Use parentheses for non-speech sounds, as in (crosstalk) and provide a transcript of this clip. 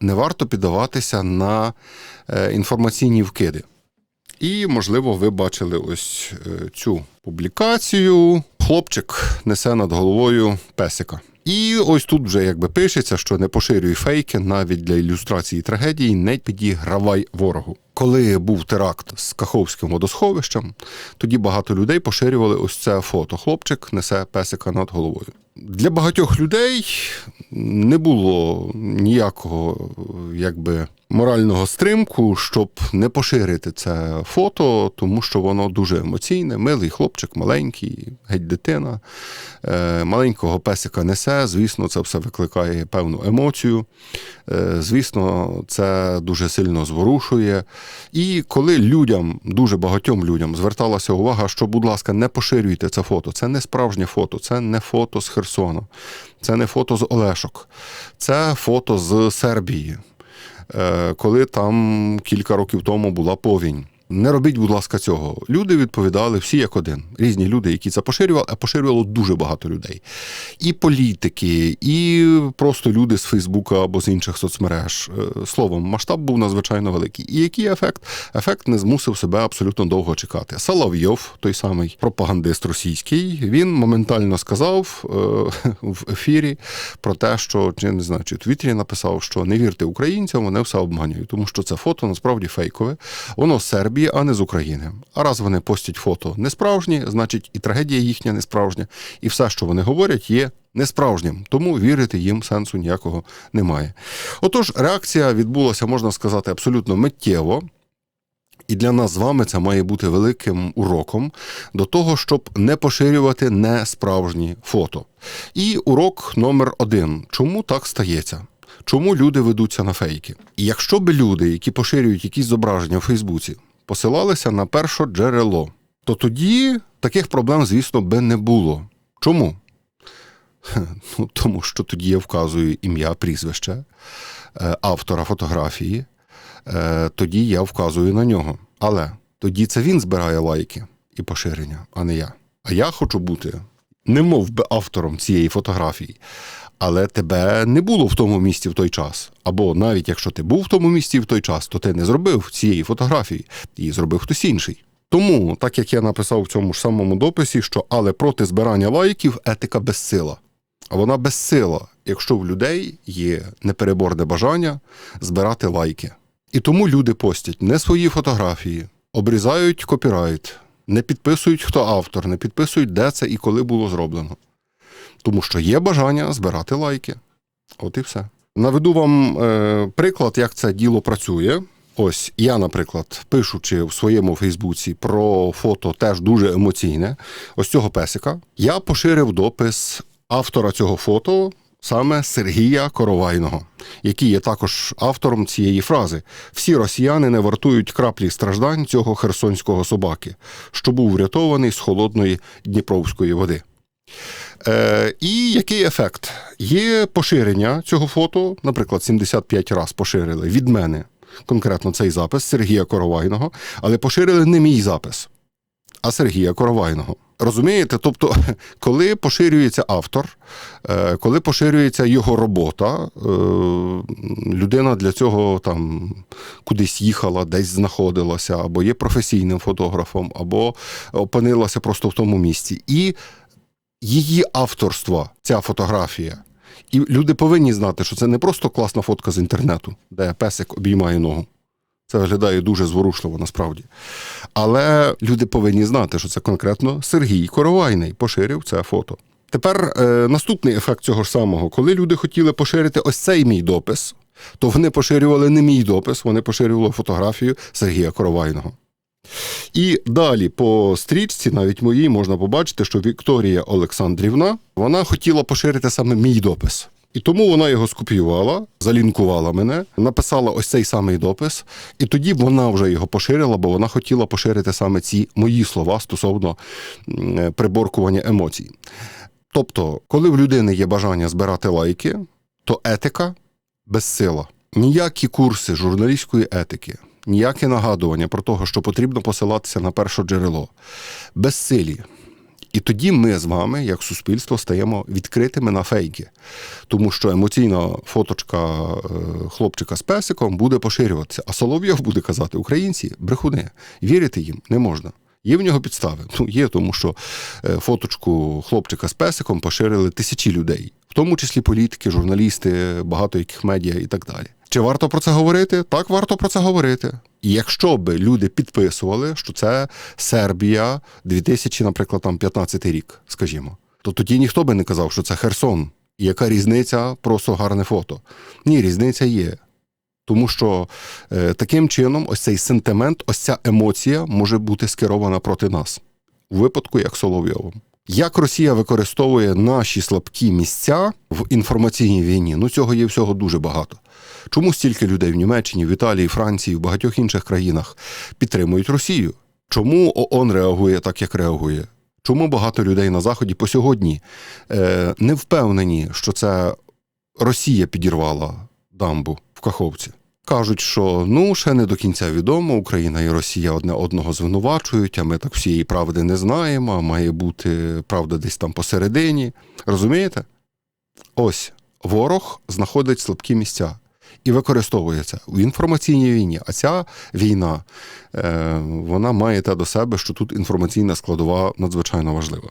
не варто піддаватися на е, інформаційні вкиди. І, можливо, ви бачили ось е, цю публікацію. Хлопчик несе над головою песика. І ось тут вже якби пишеться, що не поширюй фейки навіть для ілюстрації трагедії, не підігравай ворогу. Коли був теракт з Каховським водосховищем, тоді багато людей поширювали ось це фото. Хлопчик несе песика над головою. Для багатьох людей не було ніякого якби морального стримку, щоб не поширити це фото, тому що воно дуже емоційне. Милий хлопчик, маленький, геть дитина, е, маленького песика несе. Звісно, це все викликає певну емоцію. Е, Звісно, це дуже сильно зворушує. І коли людям, дуже багатьом людям, зверталася увага, що, будь ласка, не поширюйте це фото. Це не справжнє фото, це не фото з Херсона, це не фото з Олешок, це фото з Сербії. Е, коли там кілька років тому була повінь. Не робіть, будь ласка, цього. Люди відповідали всі як один. Різні люди, які це поширювали, а поширювало дуже багато людей. І політики, і просто люди з Фейсбука або з інших соцмереж. Е, Словом, масштаб був надзвичайно великий. І який ефект? Ефект не змусив себе абсолютно довго чекати. Соловйов, той самий пропагандист російський, він моментально сказав е, (laughs) в ефірі про те, що чи не знаю, чи в Твіттері написав, що не вірте українцям, вони все обманюють, тому що це фото насправді фейкове. Воно з Сербії, а не з України. А раз вони постять фото не справжні, значить і трагедія їхня не справжня, і все, що вони говорять, є несправжнім. Тому вірити їм сенсу ніякого немає. Отож, реакція відбулася, можна сказати, абсолютно миттєво. І для нас з вами це має бути великим уроком до того, щоб не поширювати несправжні фото. І урок номер один: чому так стається? Чому люди ведуться на фейки? І якщо б люди, які поширюють якісь зображення в Фейсбуці, посилалися на перше джерело, то тоді таких проблем, звісно, би не було. Чому? Ну, тому що тоді я вказую ім'я, прізвище е, автора фотографії, е, тоді я вказую на нього. Але тоді це він збирає лайки і поширення, а не я. А я хочу бути не мов би автором цієї фотографії, але тебе не було в тому місці в той час. Або навіть якщо ти був в тому місці в той час, то ти не зробив цієї фотографії, її зробив хтось інший. Тому, так як я написав в цьому ж самому дописі, що але проти збирання лайків етика безсила. А вона безсила, якщо в людей є непереборне бажання збирати лайки. І тому люди постять не свої фотографії, обрізають копірайт, не підписують, хто автор, не підписують, де це і коли було зроблено. Тому що є бажання збирати лайки. От і все. Наведу вам е, приклад, як це діло працює. Ось я, наприклад, пишучи в своєму Фейсбуці про фото теж дуже емоційне, ось цього песика, я поширив допис автора цього фото, саме Сергія Коровайного, який є також автором цієї фрази: всі росіяни не вартують краплі страждань цього херсонського собаки, що був врятований з холодної Дніпровської води. Е, І який ефект? Є поширення цього фото, наприклад, 75 разів поширили від мене конкретно цей запис Сергія Коровайного, але поширили не мій запис, а Сергія Коровайного. Розумієте? Тобто, (laughs) коли поширюється автор, е, коли поширюється його робота, е, людина для цього там кудись їхала, десь знаходилася, або є професійним фотографом, або опинилася просто в тому місці. І її авторство, ця фотографія. І люди повинні знати, що це не просто класна фотка з інтернету, де песик обіймає ногу. Це виглядає дуже зворушливо насправді. Але люди повинні знати, що це конкретно Сергій Коровайний поширив це фото. Тепер е, наступний ефект цього ж самого, коли люди хотіли поширити ось цей мій допис, то вони поширювали не мій допис, вони поширювали фотографію Сергія Коровайного. І далі по стрічці, навіть моїй, можна побачити, що Вікторія Олександрівна вона хотіла поширити саме мій допис. І тому вона його скопіювала, залінкувала мене, написала ось цей самий допис, і тоді вона вже його поширила, бо вона хотіла поширити саме ці мої слова стосовно приборкування емоцій. Тобто, коли в людини є бажання збирати лайки, то етика безсила. Ніякі курси журналістської етики, ніяке нагадування про те, що потрібно посилатися на перше джерело, безсилі. І тоді ми з вами, як суспільство, стаємо відкритими на фейки, тому що емоційна фоточка е, хлопчика з песиком буде поширюватися, а Соловйов буде казати: українці, брехуни, вірити їм не можна. Є в нього підстави. Ну, є, тому що е, фоточку хлопчика з песиком поширили тисячі людей, в тому числі політики, журналісти, багато яких медіа і так далі. Чи варто про це говорити? Так, варто про це говорити. І якщо би люди підписували, що це Сербія 2000, наприклад, там 15 рік, скажімо, то тоді ніхто би не казав, що це Херсон. І яка різниця, просто гарне фото. Ні, різниця є. Тому що е, таким чином, ось цей сентимент, ось ця емоція може бути скерована проти нас у випадку як Соловйовим. Як Росія використовує наші слабкі місця в інформаційній війні? Ну цього є всього дуже багато. Чому стільки людей в Німеччині, в Італії, Франції, в багатьох інших країнах підтримують Росію? Чому ООН реагує так, як реагує? Чому багато людей на Заході по сьогодні е, не впевнені, що це Росія підірвала дамбу в Каховці? Кажуть, що ну ще не до кінця відомо, Україна і Росія одне одного звинувачують, а ми так всієї правди не знаємо, а має бути правда десь там посередині. Розумієте? Ось ворог знаходить слабкі місця і використовує це в інформаційній війні. А ця війна е, вона має те до себе, що тут інформаційна складова надзвичайно важлива.